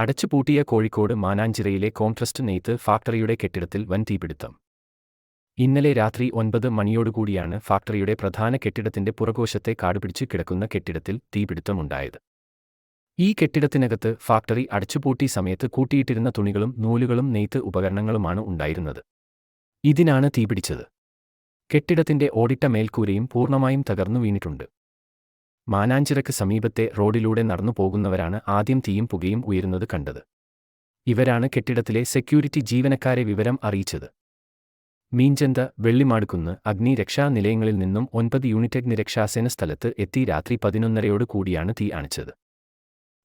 അടച്ചുപൂട്ടിയ Kozhikode മാനാഞ്ചിറയിലെ contrast നെയ്ത്ത് ഫാക്ടറിയുടെ കെട്ടിടത്തിൽ വൻ തീപിടുത്തം. ഇന്നലെ രാത്രി ഒൻപത് മണിയോടുകൂടിയാണ് ഫാക്ടറിയുടെ പ്രധാന കെട്ടിടത്തിന്റെ പുറകോശത്തെ കാടുപിടിച്ച് കിടക്കുന്ന കെട്ടിടത്തിൽ തീപിടുത്തമുണ്ടായത്. ഈ കെട്ടിടത്തിനകത്ത് ഫാക്ടറി അടച്ചുപൂട്ടി സമയത്ത് കൂട്ടിയിട്ടിരുന്ന തുണികളും നൂലുകളും നെയ്ത്ത് ഉപകരണങ്ങളുമാണ് ഉണ്ടായിരുന്നത്. ഇതിനാണ് തീപിടിച്ചത്. കെട്ടിടത്തിന്റെ ഓടിട്ട മേൽക്കൂരയും പൂർണമായും തകർന്നു വീണിട്ടുണ്ട്. മാനാഞ്ചിറക്ക് സമീപത്തെ റോഡിലൂടെ നടന്നു പോകുന്നവരാണ് ആദ്യം തീയും പുകയും ഉയരുന്നത് കണ്ടത്. ഇവരാണ് കെട്ടിടത്തിലെ സെക്യൂരിറ്റി ജീവനക്കാരെ വിവരം അറിയിച്ചത്. മീഞ്ചന്ത വെള്ളിമാടുക്കുന്ന് അഗ്നി രക്ഷാ നിലയങ്ങളിൽ നിന്നും ഒൻപത് യൂണിറ്റ് അഗ്നിരക്ഷാസേന സ്ഥലത്ത് എത്തി രാത്രി പതിനൊന്നരയോട് കൂടിയാണ് തീ അണച്ചത്.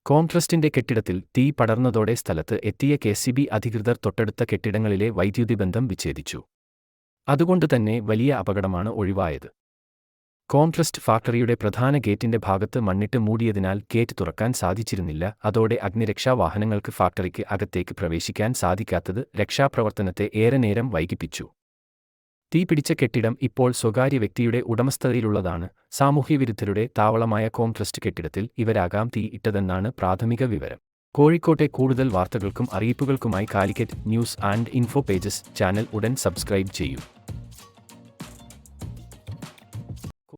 കോംട്രസ്റ്റിന്റെ കെട്ടിടത്തിൽ തീ പടർന്നതോടെ സ്ഥലത്ത് എത്തിയ കെ സി ബി അധികൃതർ തൊട്ടടുത്ത കെട്ടിടങ്ങളിലെ വൈദ്യുതി ബന്ധം വിച്ഛേദിച്ചു. അതുകൊണ്ടുതന്നെ വലിയ അപകടമാണ് ഒഴിവായത്. കോംട്രസ്റ്റ് ഫാക്ടറിയുടെ പ്രധാന ഗേറ്റിന്റെ ഭാഗത്ത് മണ്ണിട്ട് മൂടിയതിനാൽ ഗേറ്റ് തുറക്കാൻ സാധിച്ചിരുന്നില്ല. അതോടെ അഗ്നിരക്ഷാ വാഹനങ്ങൾക്ക് ഫാക്ടറിക്ക് അകത്തേക്ക് പ്രവേശിക്കാൻ സാധിക്കാത്തത് രക്ഷാപ്രവർത്തനത്തെ ഏറെ നേരം വൈകിപ്പിച്ചു. തീപിടിച്ച കെട്ടിടം ഇപ്പോൾ സ്വകാര്യ വ്യക്തിയുടെ ഉടമസ്ഥതയിലുള്ളതാണ്. സാമൂഹ്യവിരുദ്ധരുടെ താവളമായ കോംട്രസ്റ്റ് കെട്ടിടത്തിൽ ഇവരാകാം തീ ഇട്ടതെന്നാണ് പ്രാഥമിക വിവരം. കോഴിക്കോട്ടെ കൂടുതൽ വാർത്തകൾക്കും അറിയിപ്പുകൾക്കുമായി Calicut news and info pages channel ഉടൻ സബ്സ്ക്രൈബ് ചെയ്യൂ.